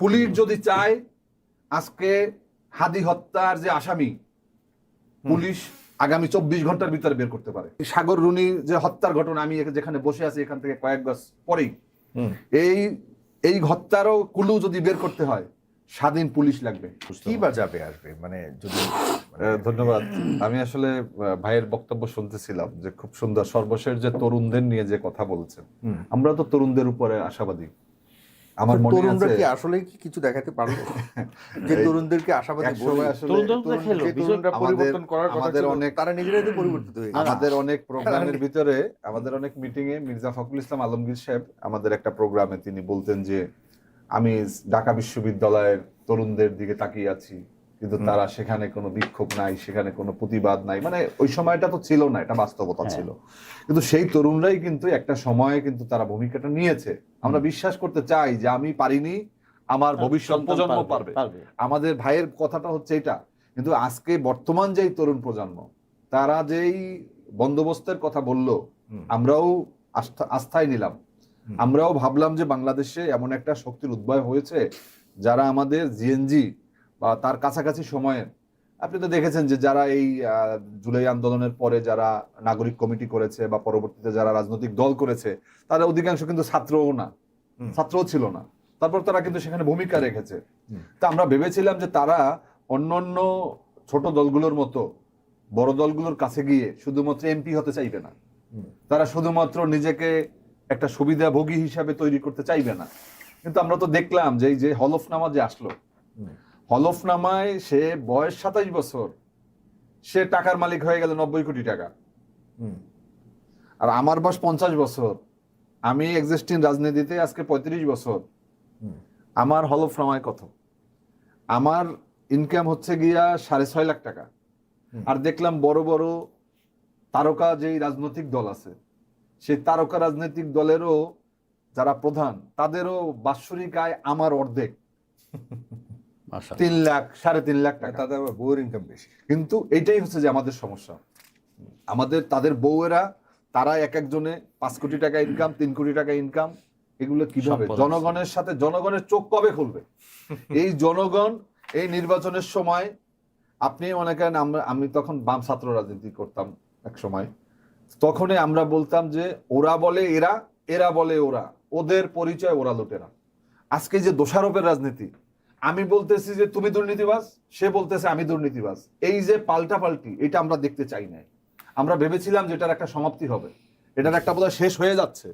Police যদি চায় আজকে হাদি হত্যার যে আসামি পুলিশ আগামী চব্বিশ ঘণ্টার ভিতরে বের করতে পারে। সাগর রুনি যে হত্যার ঘটনা আমি যেখানে বসে আছি এখান থেকে কয়েক গজ পরেই এই এই হত্যারও কুলু যদি বের করতে হয় স্বাধীন পুলিশ লাগবে। কি বা যাবে আসবে মানে যদি মানে ধন্যবাদ। আমি আসলে ভাইয়ের বক্তব্য শুনতেছিলাম যে খুব সুন্দর সর্বশেষ যে তরুণদের নিয়ে যে কথা বলছেন। আমরা তো তরুণদের উপরে আশাবাদী। আমার মনে তরুণরা কি আসলে কি কিছু দেখাতে পারল? যে তরুণদেরকে আশাবাদী বলে তরুণরা পরিবর্তন করার কথা আমাদের অনেক- তারা নিজেরাই তো পরিবর্তিত হয়ে আমাদের অনেক প্রোগ্রামের ভিতরে আমাদের অনেক মিটিং এ মির্জা ফখরুল ইসলাম আলমগীর সাহেব আমাদের একটা প্রোগ্রামে তিনি বলতেন যে আমি ঢাকা বিশ্ববিদ্যালয়ের তরুণদের দিকে তাকিয়ে আছি। কিন্তু তারা সেখানে কোনো বিক্ষোভ নাই সেখানে কোনো প্রতিবাদ নাই। মানে ওই সময়টা তো ছিল না এটা বাস্তবতা হ্যাঁ। ছিল। কিন্তু সেই তরুণরাই কিন্তু একটা সময়ে কিন্তু তারা ভূমিকাটা নিয়েছে। আমরা বিশ্বাস করতে চাই যে আমি পারিনি আমার ভবিষ্যৎ প্রজন্ম পারবে পারবে। আমাদের ভাইয়ের কথাটা হচ্ছে এটা। কিন্তু আজকে বর্তমান যেই তরুণ প্রজন্ম তারা যেই বন্দোবস্তের কথা বলল আমরাও আস্থায় নিলাম। আমরাও ভাবলাম যে বাংলাদেশে এমন একটা শক্তির উদ্ভয় হয়েছে যারা আমাদের জিএনজি বা তার কাছাকাছি সময়ে আপনি তো দেখেছেন যে যারা এই জুলাই আন্দোলনের পরে যারা নাগরিক কমিটি করেছে বা পরবর্তীতে যারা রাজনৈতিক দল করেছে তারা অধিকাংশ কিন্তু ছাত্রও না ছাত্রও ছিল না। তারপর তারা কিন্তু সেখানে ভূমিকা রেখেছে। তা আমরা ভেবেছিলাম যে তারা অন্যান্য ছোট দলগুলোর মতো বড় দলগুলোর কাছে গিয়ে শুধুমাত্র এমপি হতে চাইবে না। তারা শুধুমাত্র নিজেকে একটা সুবিধাভোগী হিসাবে তৈরি করতে চাইবে না। কিন্তু আমরা তো দেখলাম যে এই যে হলফনামা যে আসলো। হলফনামায় সে বয়স সাতাইশ বছর সে টাকার মালিক হয়ে গেল নব্বই কোটি টাকা। হুম। আর আমার বয়স পঞ্চাশ বছর আমি এক্সিস্টিং রাজনীতিতে আজকে পঁয়ত্রিশ বছর। আমার হলফনামায় কত? আমার ইনকাম হচ্ছে গিয়া সাড়ে ছয় লাখ টাকা। আর দেখলাম বড় বড় তারকা যেই রাজনৈতিক দল আছে সেই তারকা রাজনৈতিক দলেরও যারা প্রধান তাদেরও বাৎসরিক আয় আমার অর্ধেক। তিন লাখ সাড়ে তিন লাখ টাকা। তাদের আবার বউয়ের ইনকাম বেশি। কিন্তু এইটাই হচ্ছে যে আমাদের সমস্যা। আমাদের তাদের বউয়েরা তারা এক একজনে পাঁচ কোটি টাকা ইনকাম তিন কোটি টাকা ইনকাম এগুলো কীভাবে? জনগণের সাথে জনগণের চোখ কবে খুলবে? এই জনগণ এই নির্বাচনের সময় আপনি মনে করেন আমরা আমি তখন বাম ছাত্র রাজনীতি করতাম এক সময়। তখনই আমরা বলতাম যে ওরা বলে এরা এরা বলে ওরা। ওদের পরিচয় ওরা লুটেরা আজকে যে দোষারোপের রাজনীতি আমি বলতেছি যে তুমি দুর্নীতিবাজ সে বলতেছে আমি দুর্নীতিবাজ। এই যে পাল্টা পাল্টি এটা আমরা দেখতে চাই নাই। আমরা ভেবেছিলাম যে এটার একটা সমাপ্তি হবে। এটার একটা বোধহয় শেষ হয়ে যাচ্ছে।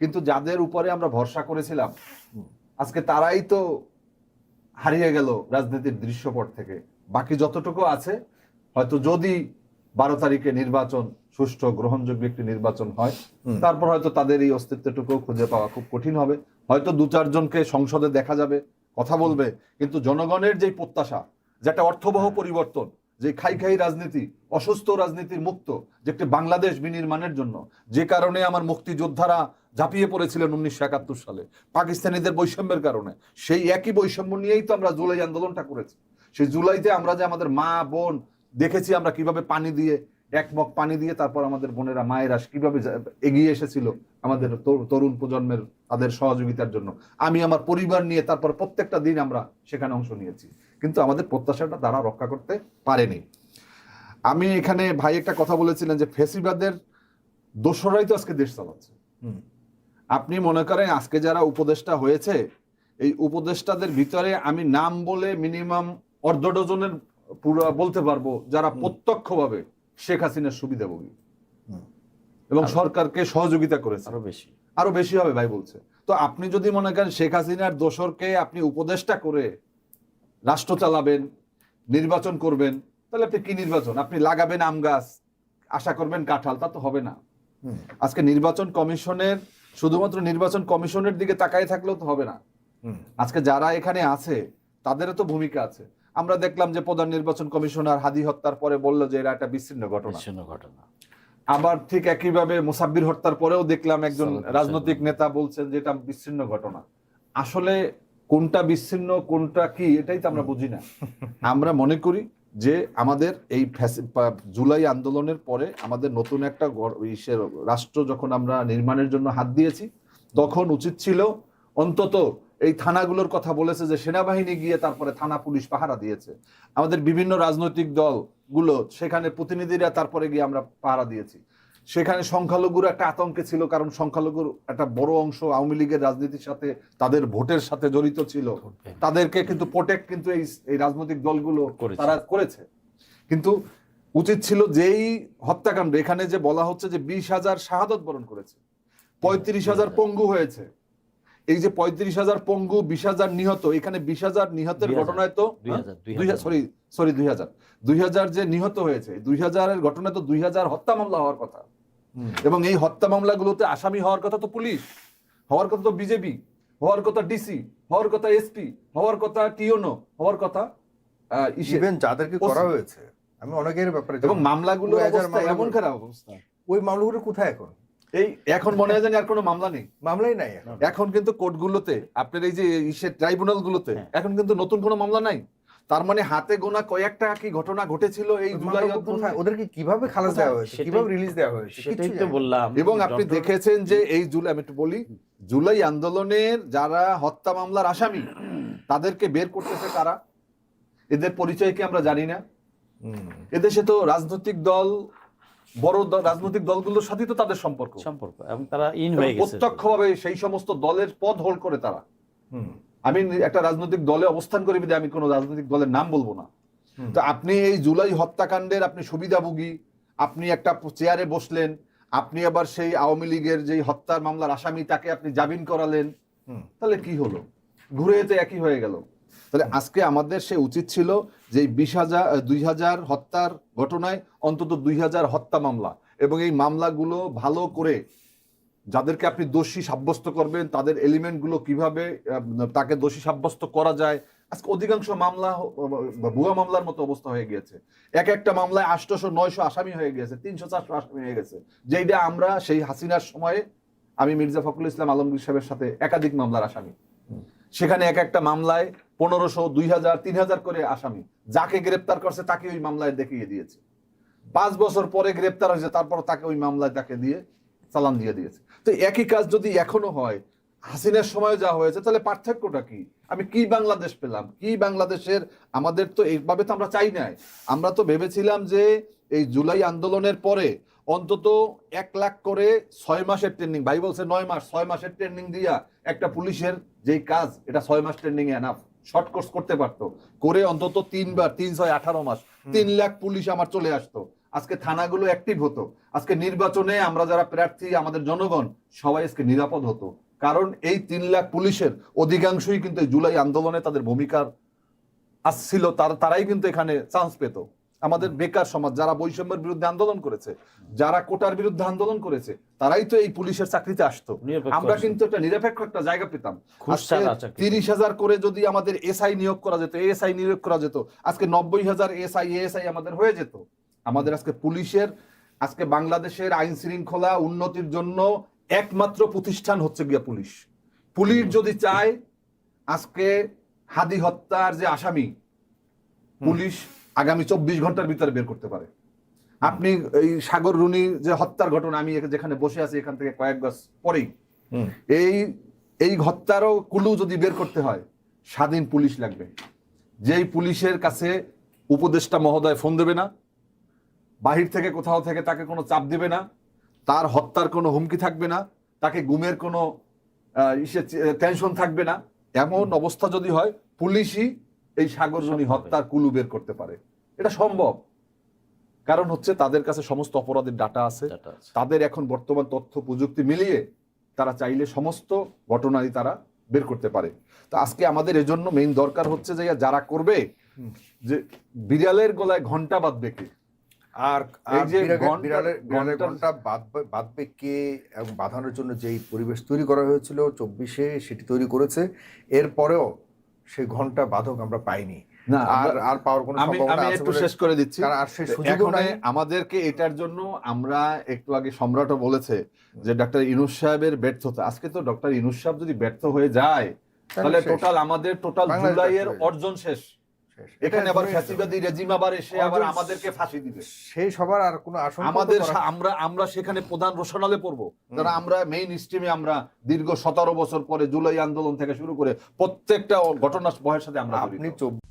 কিন্তু যাদের উপরে আমরা ভরসা করেছিলাম আজকে তারাই তো হারিয়ে গেল রাজনীতির দৃশ্যপট থেকে। বাকি যতটুকু আছে হয়তো যদি বারো তারিখে নির্বাচন সুষ্ঠু গ্রহণযোগ্য একটি নির্বাচন হয় তারপর হয়তো তাদের এই অস্তিত্বটুকু খুঁজে পাওয়া খুব কঠিন হবে। হয়তো দু চারজনকে সংসদে দেখা যাবে। কথা বলবে কিন্তু জনগণের যে প্রত্যাশা যে একটা অর্থবহ পরিবর্তন যে খাই খাই রাজনীতি অসুস্থ রাজনীতির মুক্ত যে একটি বাংলাদেশ বিনির্মাণের জন্য যে কারণে আমার মুক্তিযোদ্ধারা ঝাঁপিয়ে পড়েছিলেন উনিশশো একাত্তর সালে পাকিস্তানিদের বৈষম্যের কারণে। সেই একই বৈষম্য নিয়েই তো আমরা জুলাই আন্দোলনটা করেছি। সেই জুলাইতে আমরা যে আমাদের মা বোন দেখেছি আমরা কীভাবে পানি দিয়ে এক মগ পানি দিয়ে তারপর আমাদের বোনেরা মায়েরা কীভাবে এগিয়ে এসেছিল আমাদের তরু- তরুণ প্রজন্মের তাদের সহযোগিতার জন্য। আমি আমার পরিবার নিয়ে তারপর প্রত্যেকটা দিন আমরা সেখানে অংশ নিয়েছি। কিন্তু আমাদের প্রত্যাশাটা তারা রক্ষা করতে পারেনি। আমি এখানে ভাই একটা কথা বলেছিলেন যে ফেসিবাদের দোসরাই তো আজকে দেশ চালাচ্ছে। হুম। আপনি মনে করেন আজকে যারা উপদেষ্টা হয়েছে এই উপদেষ্টাদের ভিতরে আমি নাম বলে মিনিমাম অর্ধ ডজনের পুরো বলতে পারব যারা প্রত্যক্ষভাবে শেখ হাসিনার সুবিধাভোগী। এবং সরকারকে সহযোগিতা করেছে। আরও বেশি। আরও বেশি হবে ভাই বলছে। তো আপনি যদি মনে করেন শেখ হাসিনার দোসরকে আপনি উপদেষ্টা করে রাষ্ট্র চালাবেন নির্বাচন করবেন তাহলে আপনি কি নির্বাচন? আপনি লাগাবেন আম গাছ আশা করবেন কাঁঠাল তা তো হবে না। আজকে নির্বাচন কমিশনের শুধুমাত্র নির্বাচন কমিশনের দিকে তাকাই থাকলেও তো হবে না। আজকে যারা এখানে আছে তাদেরও তো ভূমিকা আছে। আমরা দেখলাম যে প্রধান নির্বাচন কমিশনার হাদি হত্যার পরে বলল যে এরা একটা বিচ্ছিন্ন ঘটনা। বিচ্ছিন্ন ঘটনা। আবার ঠিক একইভাবে মুসাব্বির হত্যার পরেও দেখলাম একজন রাজনৈতিক নেতা বলছেন যে এটা বিচ্ছিন্ন ঘটনা। আসলে কোনটা বিচ্ছিন্ন কোনটা কি এটাই তো আমরা বুঝি না। আমরা মনে করি যে আমাদের এই জুলাই আন্দোলনের পরে আমাদের নতুন একটা রাষ্ট্র যখন আমরা নির্মাণের জন্য হাত দিয়েছি তখন উচিত ছিল অন্তত এই থানাগুলোর কথা বলেছে যে সেনাবাহিনী গিয়ে তারপরে থানা পুলিশ পাহারা দিয়েছে। আমাদের বিভিন্ন রাজনৈতিক দলগুলো সেখানে প্রতিনিধিরা তারপরে গিয়ে আমরা পাহারা দিয়েছি। সেখানে সংখ্যালঘুর একটা আতঙ্কে ছিল কারণ সংখ্যালঘুর একটা বড় অংশ আওয়ামী লীগের রাজনীতির সাথে তাদের ভোটের সাথে জড়িত ছিল। তাদেরকে কিন্তু প্রোটেক্ট কিন্তু এই এই রাজনৈতিক দলগুলো তারা করেছে। কিন্তু উচিত ছিল যেই হত্যাকাণ্ড এখানে যে বলা হচ্ছে যে বিশ হাজার শাহাদত বরণ করেছে পঁয়ত্রিশ হাজার। পঙ্গু হয়েছে। এই যে পঁয়ত্রিশ হাজার পঙ্গু বিশ হাজার নিহত এখানে বিশ হাজার নিহতের ঘটনায় তো দুই হাজার। সরি সরি দুই হাজার দুই হাজার যে নিহত হয়েছে দুই হাজারের ঘটনায় তো দুই হাজার হত্যা মামলা হওয়ার কথা এবং এই হত্যা মামলাগুলোতে আসামি হওয়ার কথা তো পুলিশ হওয়ার কথা তো বিজেপি হওয়ার কথা ডিসি হওয়ার কথা এসপি হওয়ার কথা টিওনো হওয়ার কথা ইভেন যাদেরকে। করা হয়েছে আমি অনেকের ব্যাপারে এবং জানি। মামলাগুলোর 2000 অবস্থা এমন খারাপ অবস্থা ওই মামলাগুলো কোথায় এখন এই এখন মনে হয় জানি আর কোনো মামলা নেই। মামলাই নাই এখন। কিন্তু কোর্টগুলোতে আপনার এই যে ট্রাইব্যুনাল গুলোতে হ্যাঁ। এখন কিন্তু নতুন কোনো মামলা নাই। তার মানে হাতে গোনা কয়েকটা কি ঘটনা ঘটেছিল এই জুলাই ওদেরকে কীভাবে খালাস দেওয়া হয়েছে? কীভাবে রিলিজ দেওয়া হয়েছে? সেটাই তো বললাম। এবং আপনি দেখেছেন যে এই জুলাই আমি একটু বলি জুলাই আন্দোলনের যারা হত্যা মামলার আসামি তাদেরকে বের করতেছে কারা? এদের পরিচয় কি আমরা জানি না? এদেশে তো রাজনৈতিক দল বড় রাজনৈতিক দলগুলোর সাথে তো তাদের সম্পর্ক। সম্পর্ক এবং তারা ইন হয়ে গেছে। প্রত্যক্ষভাবে সেই সমস্ত দলের পদ হোল্ড করে তারা। আমি একটা রাজনৈতিক দলে অবস্থান করি আমি কোনো রাজনৈতিক দলের নাম বলব না। তো আপনি এই জুলাই হত্যাকাণ্ডের আপনি সুবিধাভোগী আপনি একটা চেয়ারে বসলেন আপনি আবার সেই আওয়ামী লীগের যেই হত্যার মামলার আসামি তাকে আপনি জামিন করালেন। তাহলে কি হলো? ঘুরে যেতে একই হয়ে গেল। তাহলে আজকে আমাদের সে উচিত ছিল যে বিশ হাজার দুই হাজার হত্যার ঘটনায় অন্তত দুই হাজার হত্যা মামলা এবং এই মামলাগুলো ভালো করে যাদেরকে আপনি দোষী সাব্যস্ত করবেন, তাদের এলিমেন্টগুলো কীভাবে তাকে দোষী সাব্যস্ত করা যায়, আজকে অধিকাংশ মামলা ভুয়া মামলার মতো অবস্থা হয়ে গিয়েছে। এক একটা মামলায় আটশোশো নয়শো আসামি হয়ে গেছে তিনশো চারশো আসামি হয়ে গেছে। যেইটা আমরা সেই হাসিনার সময়ে আমি মির্জা ফখরুল ইসলাম আলমগীর সাহেবের সাথে একাধিক মামলার আসামি। সেখানে এক একটা মামলায় পনেরোশো দুই হাজার তিন হাজার করে আসামি। যাকে গ্রেপ্তার করছে তাকে ওই মামলায় দেখিয়ে দিয়েছে। পাঁচ বছর পরে গ্রেপ্তার হয়েছে তারপর তাকে ওই মামলায় তাকে দিয়ে চালান দিয়ে দিয়েছে। তো একই কাজ যদি এখনও হয়, হাসিনার সময় যা হয়েছে, তাহলে পার্থক্যটা কি? আমি কি বাংলাদেশ পেলাম? কি বাংলাদেশের, আমাদের তো এইভাবে তো আমরা চাই নাই। আমরা তো ভেবেছিলাম যে এই জুলাই আন্দোলনের পরে অন্তত এক লাখ করে ছয় মাসের ট্রেনিং ভাই বলছে নয় মাস, ছয় মাসের ট্রেনিং দিয়া একটা পুলিশের যেই কাজ, এটা ছয় মাস ট্রেনিং এনাফ শর্ট কোর্স করতে পারতো। করে অন্তত তিনবার তিন ছয় আঠারো মাস তিন লাখ পুলিশ আমার চলে আসতো। আজকে থানাগুলো অ্যাক্টিভ হতো। আজকে নির্বাচনে আমরা যারা প্রার্থী আমাদের জনগণ সবাই আজকে নিরাপদ হতো। কারণ এই তিন লাখ পুলিশের অধিকাংশই কিন্তু জুলাই আন্দোলনে তাদের ভূমিকার আসছিল তারা তারাই কিন্তু এখানে চান্স পেত। আমাদের বেকার সমাজ যারা বৈষম্যের বিরুদ্ধে আন্দোলন করেছে যারা কোটার বিরুদ্ধে আন্দোলন করেছে তারাই তো এই পুলিশের চাকরিতে আসতো। আমরা কিন্তু একটা নিরপেক্ষ একটা জায়গা পেতাম। তিরিশ হাজার করে যদি আমাদের এসআই নিয়োগ করা যেত এএসআই নিয়োগ করা যেত আজকে নব্বই হাজার এসআই এএসআই আমাদের হয়ে যেত। আমাদের আজকে পুলিশের আজকে বাংলাদেশের আইন শৃঙ্খলা উন্নতির জন্য একমাত্র প্রতিষ্ঠান হচ্ছে গিয়া পুলিশ। পুলিশ যদি চায় আজকে হাদি হত্যার যে আসামি পুলিশ আগামী চব্বিশ ঘণ্টার ভিতরে বের করতে পারে। আপনি এই সাগর রুনি যে হত্যার ঘটনা আমি যেখানে বসে আছি এখান থেকে কয়েক গজ পরেই এই এই হত্যারও কুলু যদি বের করতে হয় স্বাধীন পুলিশ লাগবে। যেই পুলিশের কাছে উপদেষ্টা মহোদয় ফোন দেবে না বাহির থেকে কোথাও থেকে তাকে কোনো চাপ দেবে না তার হত্যার কোনো হুমকি থাকবে না তাকে গুমের কোনো টেনশন থাকবে না এমন অবস্থা যদি হয় পুলিশই এই সাগরজনী। হত্যার কুলু বের করতে পারে। এটা সম্ভব। কারণ হচ্ছে তাদের কাছে সমস্ত অপরাধের ডাটা আছে। তাদের এখন বর্তমান তথ্য প্রযুক্তি মিলিয়ে তারা চাইলে সমস্ত ঘটনারই তারা বের করতে পারে। তো আজকে আমাদের এজন্য মেইন দরকার হচ্ছে যে যারা করবে যে বিড়ালের গলায় ঘণ্টা বাঁধবে কে? আর এই যে বিড়ালের- ঘন্টা- বাঁধবে কে এবং বাঁধানোর জন্য যেই পরিবেশ তৈরি করা হয়েছিল চব্বিশে সেটি তৈরি করেছে। এরপরেও সেই ঘণ্টা বাধক আমরা পাইনি আর আর পাওয়ার কোনো আমি আমি একটু শেষ করে দিচ্ছি আর সেই সুযোগ আমাদেরকে এটার জন্য আমরা একটু আগে সম্রাটও বলেছে যে ডক্টর ইনুস সাহেবের ব্যর্থতা আজকে তো ডক্টর ইনুস সাহেব যদি ব্যর্থ হয়ে যায় তাহলে টোটাল আমাদের টোটাল জুলাইয়ের। অর্জন শেষ। এখানে আবার ফ্যাসিবাদী রেজিম আবার এসে আবার আমাদেরকে ফাঁসি দিবে। সেই সবার আর কোনো আশঙ্কা আমাদের আমরা আমরা সেখানে প্রধান রোশনালে পড়ব। যারা আমরা মেইন স্ট্রিমে আমরা দীর্ঘ সতেরো বছর পরে জুলাই আন্দোলন থেকে শুরু করে প্রত্যেকটা ঘটনা বয়ের সাথে আমরা আপনি চব্বিশ